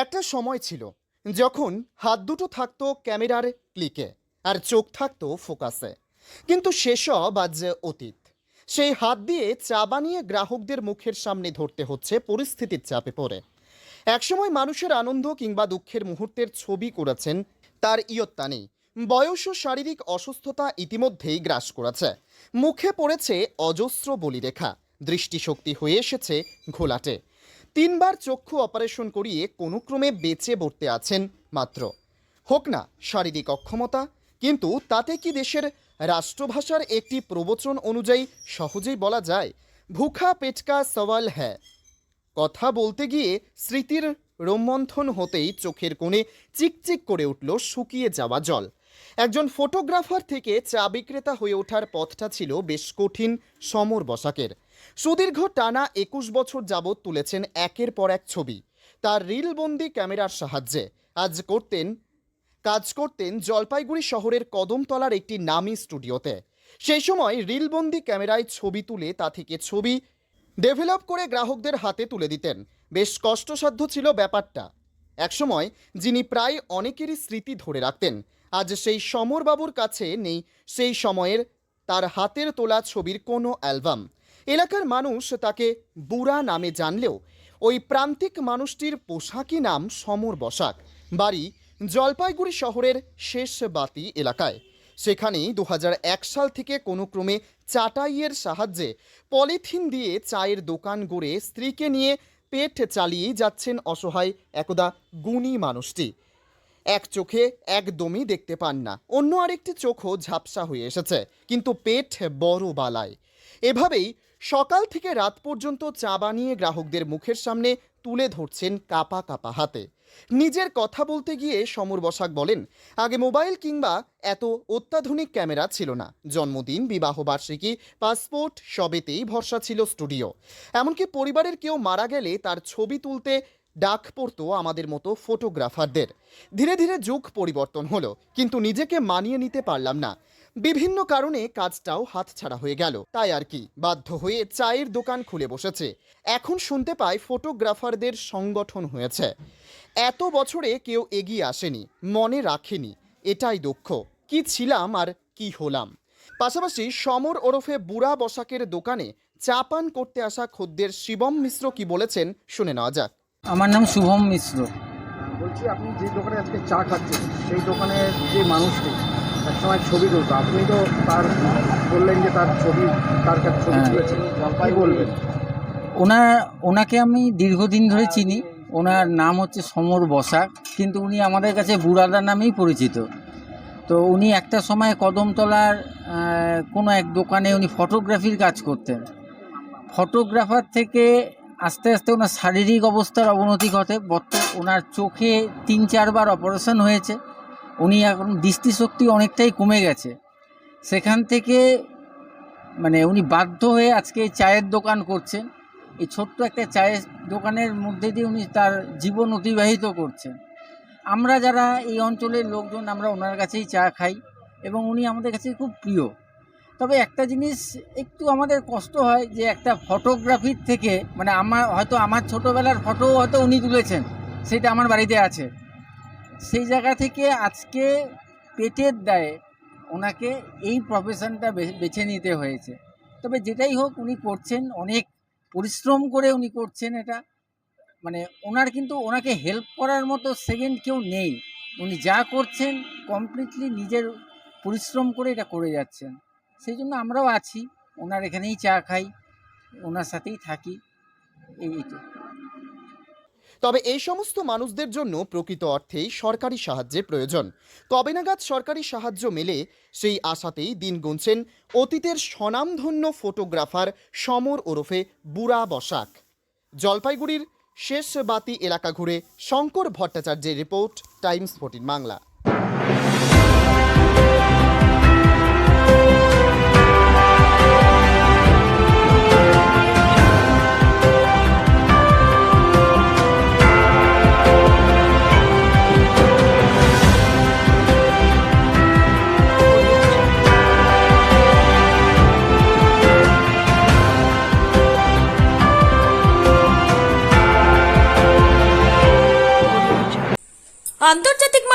একটা সময় ছিল যখন হাত দুটো থাকতো ক্যামেরার ক্লিকে আর চোখ থাকতো ফোকাসে। কিন্তু সেসব আজ অতীত। সেই হাত দিয়ে চা বানিয়ে গ্রাহকদের মুখের সামনে ধরতে হচ্ছে পরিস্থিতির চাপে পড়ে। একসময় মানুষের আনন্দ কিংবা দুঃখের মুহূর্তের ছবি করেছেন তার ইয়ত্তা নেই বয়স ও শারীরিক অসুস্থতা ইতিমধ্যেই গ্রাস করেছে। মুখে পড়েছে অজস্র বলিরেখা। দৃষ্টিশক্তি হয়ে এসেছে ঘোলাটে। তিনবার চক্ষু অপারেশন করিয়ে কোনো ক্রমে বেঁচে বর্তে আছেন মাত্র। হোক না, শারীরিক অক্ষমতা, কিন্তু তাতে কি দেশের রাষ্ট্রভাষার একটি প্রবচন অনুযায়ী সহজেই বলা যায়, ভুখা পেটকা সওয়াল হ্যাঁ কথা বলতে গিয়ে স্মৃতির রোমন্থন হতেই চোখের কোণে চিকচিক করে উঠল শুকিয়ে যাওয়া জল। একজন ফটোগ্রাফার থেকে চা বিক্রেতা হয়ে ওঠার পথটা ছিল বেশ কঠিন, সমর বসাকের। সুদীর্ঘ টানা একুশ বছর যাবৎ তুলেছেন একের পর এক ছবি। তার রিলবন্দি ক্যামেরার সাহায্যে আজ করতেন, কাজ করতেন জলপাইগুড়ি শহরের কদমতলার একটি নামী স্টুডিওতে। সেই সময় রিলবন্দি ক্যামেরায় ছবি তুলে তা থেকে ছবি ডেভেলপ করে গ্রাহকদের হাতে তুলে দিতেন। বেশ কষ্টসাধ্য ছিল ব্যাপারটা। একসময় যিনি প্রায় অনেকেরই স্মৃতি ধরে রাখতেন, আজ সেই সমরবাবুর কাছে নেই, সেই সময়ের তার হাতের তোলা ছবির কোনো অ্যালবাম। এলাকার মানুষ তাকে বুড়া নামে জানলেও ওই প্রান্তিক মানুষটির পোশাকি নাম সমর বসাক। বাড়ি জলপাইগুড়ি শহরের শেষ বাতি এলাকায়। সেখানেই দু হাজার এক সাল থেকে কোনো ক্রমে চাটাইয়ের সাহায্যে পলিথিন দিয়ে চায়ের দোকান গড়ে স্ত্রীকে নিয়ে পেট চালিয়েই যাচ্ছেন অসহায় একদা গুণী মানুষটি। এক চোখে একদমই দেখতে পান না, অন্য আরেকটি চোখও ঝাপসা হয়ে এসেছে, কিন্তু পেট বড় বালায়। এভাবেই সকাল থেকে রাত পর্যন্ত চা বানিয়ে গ্রাহকদের মুখের সামনে তুলে ধরছেন কাপা কাপা হাতে। নিজের কথা বলতে গিয়ে সমর বসাক বলেন, আগে মোবাইল কিংবা এত অত্যাধুনিক ক্যামেরা ছিল না। জন্মদিন বিবাহবার্ষিকী পাসপোর্ট, সবেতেই ভরসা ছিল স্টুডিও। এমনকি পরিবারের কেউ মারা গেলে তার ছবি তুলতে ডাক পড়তো আমাদের মতো ফটোগ্রাফারদের। ধীরে ধীরে যুগ পরিবর্তন হলো, কিন্তু নিজেকে মানিয়ে নিতে পারলাম না। বিভিন্ন কারণে কাজটাও হাতছাড়া হয়ে গেল। তাই আর কি বাধ্য হয়ে চায়ের দোকান খুলে বসেছে। এখন শুনতে পাই ফটোগ্রাফারদের সংগঠন হয়েছে। এত বছরে কেউ এগিয়ে আসেনি মনে রাখেনি এটাই দুঃখ। কি ছিলাম আর কি হলাম? পাশাপাশি সমর ওরফে বুড়া বসাকের দোকানে চা পান করতে আসা খদ্দের শিবম মিশ্র কি বলেছেন শুনে নেওয়া যাক। আমার নাম শুভম মিশ্র। বলছি আপনি যে দোকানে আজকে চা খাচ্ছেন সেই দোকানের যে মানুষটি একসময় ছবি তুলতো। আপনি তো তার বললেন যে তার ছবি তার কাছে ছবি হ্যাঁ। তুলেছেন কি বলবেন। ওনার ওনাকে আমি দীর্ঘদিন ধরে চিনি। ওনার নাম হচ্ছে সমর বসাক কিন্তু উনি আমাদের কাছে বুড়াদা নামেই পরিচিত। তো উনি একটা সময় কদমতলার কোনো এক দোকানে উনি ফটোগ্রাফির কাজ করতেন। ফটোগ্রাফার থেকে আস্তে আস্তে ওনার শারীরিক অবস্থার অবনতি ঘটে। বর্ত ওনার চোখে তিন চারবার অপারেশন হয়েছে। উনি এখন দৃষ্টিশক্তি অনেকটাই কমে গেছে। সেখান থেকে মানে উনি বাধ্য হয়ে আজকে এই চায়ের দোকান করছেন। এই ছোট্ট একটা চায়ের দোকানের মধ্যে দিয়ে উনি তার জীবন অতিবাহিত করছেন। আমরা যারা এই অঞ্চলের লোকজন, আমরা ওনার কাছেই চা খাই এবং উনি আমাদের কাছে খুব প্রিয়। তবে একটা জিনিস একটু আমাদের কষ্ট হয় যে একটা ফটোগ্রাফির থেকে মানে আমার, হয়তো আমার ছোটোবেলার ফটো হয়তো উনি তুলেছেন, সেটা আমার বাড়িতে আছে। সেই জায়গা থেকে আজকে পেটের দায়ে ওনাকে এই প্রফেশনটা বেছে নিতে হয়েছে। তবে যেটাই হোক উনি করছেন, অনেক পরিশ্রম করে উনি করছেন এটা। মানে ওনার কিন্তু ওনাকে হেল্প করার মতো সেকেন্ড কেউ নেই। উনি যা করছেন কমপ্লিটলি নিজের পরিশ্রম করে এটা করে যাচ্ছেন। সেই জন্য আমরাও আছি, ওনার এখানেই চা খাই, ওনার সাথেই থাকি, এই তবে এই সমস্ত মানুষদের জন্য প্রকৃত অর্থেই সরকারি সাহায্যের প্রয়োজন। কবে নাগাদ সরকারি সাহায্য মেলে, সেই আশাতেই দিন গুনছেন অতীতের স্বনামধন্য ফটোগ্রাফার সমর ওরফে বুড়া বসাক। জলপাইগুড়ির শেষ বাতি এলাকা ঘুরে শঙ্কর ভট্টাচার্যের রিপোর্ট, টাইমস ফোর্টিন বাংলা।